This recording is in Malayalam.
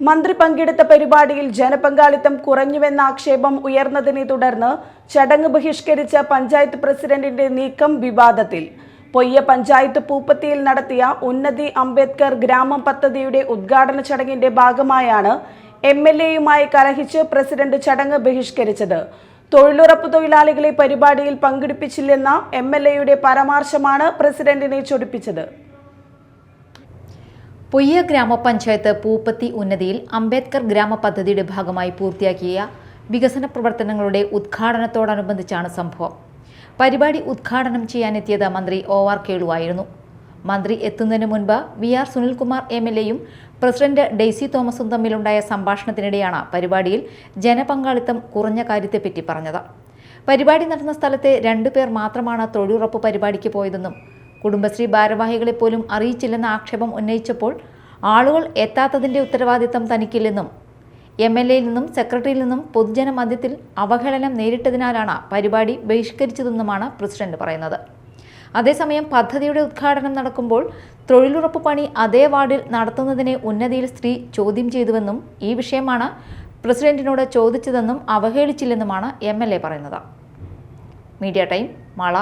മന്ത്രി പങ്കെടുത്ത പരിപാടിയിൽ ജനപങ്കാളിത്തം കുറഞ്ഞുവെന്ന ആക്ഷേപം ഉയർന്നതിനെ തുടർന്ന് ചടങ്ങ് ബഹിഷ്കരിച്ച പഞ്ചായത്ത് പ്രസിഡന്റിന്റെ നീക്കം വിവാദത്തിൽ. പൊയ്യ പഞ്ചായത്ത് പൂപ്പത്തിയിൽ നടത്തിയ ഉന്നതി അംബേദ്കർ ഗ്രാമം പദ്ധതിയുടെ ഉദ്ഘാടന ചടങ്ങിന്റെ ഭാഗമായാണ് എം എൽ എയുമായി കലഹിച്ച് പ്രസിഡന്റ് ചടങ്ങ് ബഹിഷ്കരിച്ചത്. തൊഴിലുറപ്പ് തൊഴിലാളികളെ പരിപാടിയിൽ പങ്കെടുപ്പിച്ചില്ലെന്ന എം എൽ എയുടെ പരാമർശമാണ് പ്രസിഡന്റിനെ ചൊടിപ്പിച്ചത്. പൊയ്യ ഗ്രാമപഞ്ചായത്ത് പൂപ്പത്തി ഉന്നതിയിൽ അംബേദ്കർ ഗ്രാമപദ്ധതിയുടെ ഭാഗമായി പൂർത്തിയാക്കിയ വികസന പ്രവർത്തനങ്ങളുടെ ഉദ്ഘാടനത്തോടനുബന്ധിച്ചാണ് സംഭവം. പരിപാടി ഉദ്ഘാടനം ചെയ്യാനെത്തിയത് മന്ത്രി ഒ ആർ കേളുവായിരുന്നു മന്ത്രി എത്തുന്നതിന് മുൻപ് V R Sunilkumar M L എയും പ്രസിഡന്റ് ഡെയ്സി തോമസും തമ്മിലുണ്ടായ സംഭാഷണത്തിനിടെയാണ് പരിപാടിയിൽ ജനപങ്കാളിത്തം കുറഞ്ഞ കാര്യത്തെപ്പറ്റി പറഞ്ഞത്. പരിപാടി നടന്ന സ്ഥലത്തെ രണ്ടുപേർ മാത്രമാണ് തൊഴിലുറപ്പ് പരിപാടിക്ക് പോയതെന്നും കുടുംബശ്രീ ഭാരവാഹികളെ പോലും അറിയിച്ചില്ലെന്ന ആക്ഷേപം ഉന്നയിച്ചപ്പോൾ ആളുകൾ എത്താത്തതിന്റെ ഉത്തരവാദിത്തം തനിക്കില്ലെന്നും എം എൽ എയിൽ നിന്നും സെക്രട്ടറിയിൽ നിന്നും പൊതുജന മധ്യത്തിൽ അവഹേളനം നേരിട്ടതിനാലാണ് പരിപാടി ബഹിഷ്കരിച്ചതെന്നുമാണ് പ്രസിഡന്റ് പറയുന്നത്. അതേസമയം പദ്ധതിയുടെ ഉദ്ഘാടനം നടക്കുമ്പോൾ തൊഴിലുറപ്പ് പണി അതേ വാർഡിൽ നടത്തുന്നതിനെ ഉന്നതിയിൽ സ്ത്രീ ചോദ്യം ചെയ്തുവെന്നും ഈ വിഷയമാണ് പ്രസിഡന്റിനോട് ചോദിച്ചതെന്നും അവഹേളിച്ചില്ലെന്നുമാണ് എം പറയുന്നത്. Media time Mala.